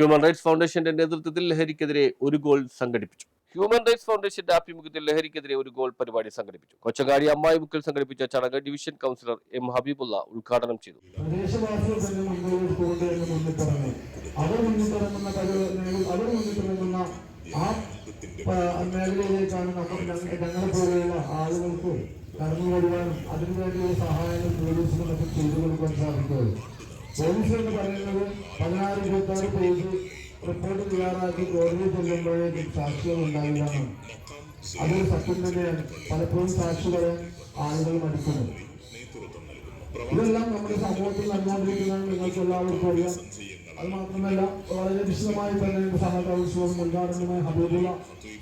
Human rights ഫൗണ്ടേഷന്റെ നേതൃത്വത്തിൽ ലഹരിക്കെതിരെ ഒരു ഗോൾ സംഘടിപ്പിച്ചു ഹ്യൂമൻ റൈറ്റ്സ് ഫൗണ്ടേഷന്റെ ആഭിമുഖ്യത്തിൽ ലഹരിക്കെതിരെ ഒരു ഗോൾ പരിപാടി സംഘടിപ്പിച്ചു കൊച്ചകാരി അമ്മായി മുക്കിൽ സംഘടിപ്പിച്ച ചടങ്ങ് ഡിവിഷൻ കൗൺസിലർ എം ഹബീബുള്ള ഉദ്ഘാടനം ചെയ്തു ആളുകൾക്ക് കടന്നു വരുവാനും അതിനുവേണ്ടിയുള്ള സഹായങ്ങൾ പോലീസിനും മറ്റും ചെയ്തു കൊടുക്കാൻ സാധിക്കുള്ളൂ പോലീസ് എന്ന് പറയുന്നത് പതിനാറ് ഇരുപത്തി ആറ് പേജ് റിപ്പോർട്ട് തയ്യാറാക്കി കോടതി ചെല്ലുമ്പോഴേക്കും സാക്ഷികൾ എന്നാണ് അതൊരു സത്യം തന്നെയാണ്. പലപ്പോഴും സാക്ഷികളെ ആളുകൾ മടുക്കുന്നത് ഇതെല്ലാം നമ്മുടെ സമൂഹത്തിൽ നടന്നുകൊണ്ടിരിക്കുന്നതാണ്. നിങ്ങൾക്ക് എല്ലാവർക്കും അറിയാം. അത് മാത്രമല്ല വളരെ വിശദമായി തന്നെ സഹകരണവും ഉദ്ഘാടനവുമായി ഹബീബുള്ള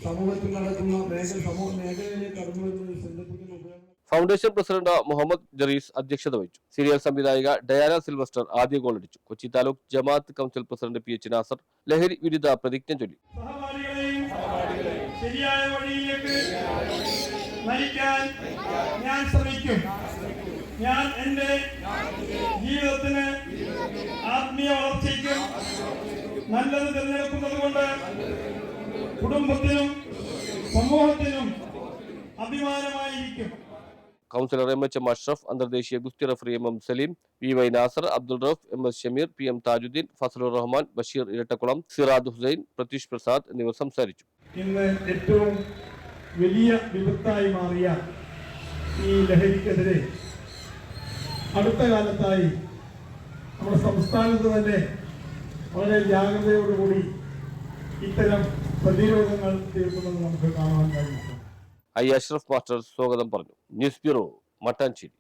സമൂഹത്തിൽ നടക്കുന്ന മേഖല സമൂഹ മേഖലയിലെ കടന്നു വരുന്ന ചിന്തപ്പിക്കുന്ന ഫൗണ്ടേഷൻ പ്രസിഡന്റ് മുഹമ്മദ് ജറീസ് അധ്യക്ഷത വഹിച്ചു. സീരിയൽ സംവിധായിക ഡയാന സിൽവസ്റ്റർ ആദ്യ ഗോൾ അടിച്ചു. Kochi taluk Jamaat council president P H Nasar ലഹരി വിരുദ്ധ പ്രതിജ്ഞ ചൊല്ലി. ശരിയായ വഴിയിലേക്ക് നയിക്കാൻ ഞാൻ ശ്രമിക്കും. ഞാൻ എന്റെ ജീവിതത്തിന് ആത്മീയ വളർച്ചയ്ക്കും നല്ലത് തിരഞ്ഞെടുക്കുന്നത് കൊണ്ട് കുടുംബത്തിനും സമൂഹത്തിനും അഭിമാനമായിരിക്കും. Councillor M H M Ashraf അന്തർദേശീയ ഗുസ്തി referee M M Saleem V Y Nasar Abdul Rauf M S Shameer P M Thajudheen Fazalur Rahman Basheer Irattakulam Sirad Hussain Pratheesh Prasad എന്നിവർ സംസാരിച്ചു. ഇന്ന് ഏറ്റവും വലിയ വിപത്തായി മാറിയ ഈ ലഹരിക്കെതിരെ അടുത്ത കാലത്തായി നമ്മുടെ സംസ്ഥാനത്ത് തന്നെ വളരെ ജാഗ്രതയോടുകൂടി ഇത്തരം പ്രതിരോധങ്ങൾ തീർക്കുന്നത് നമുക്ക് കാണാൻ കഴിയും. ഐ അഷ്റഫ് മാസ്റ്റർ സ്വാഗതം പറഞ്ഞു. News bureau Mattancherry.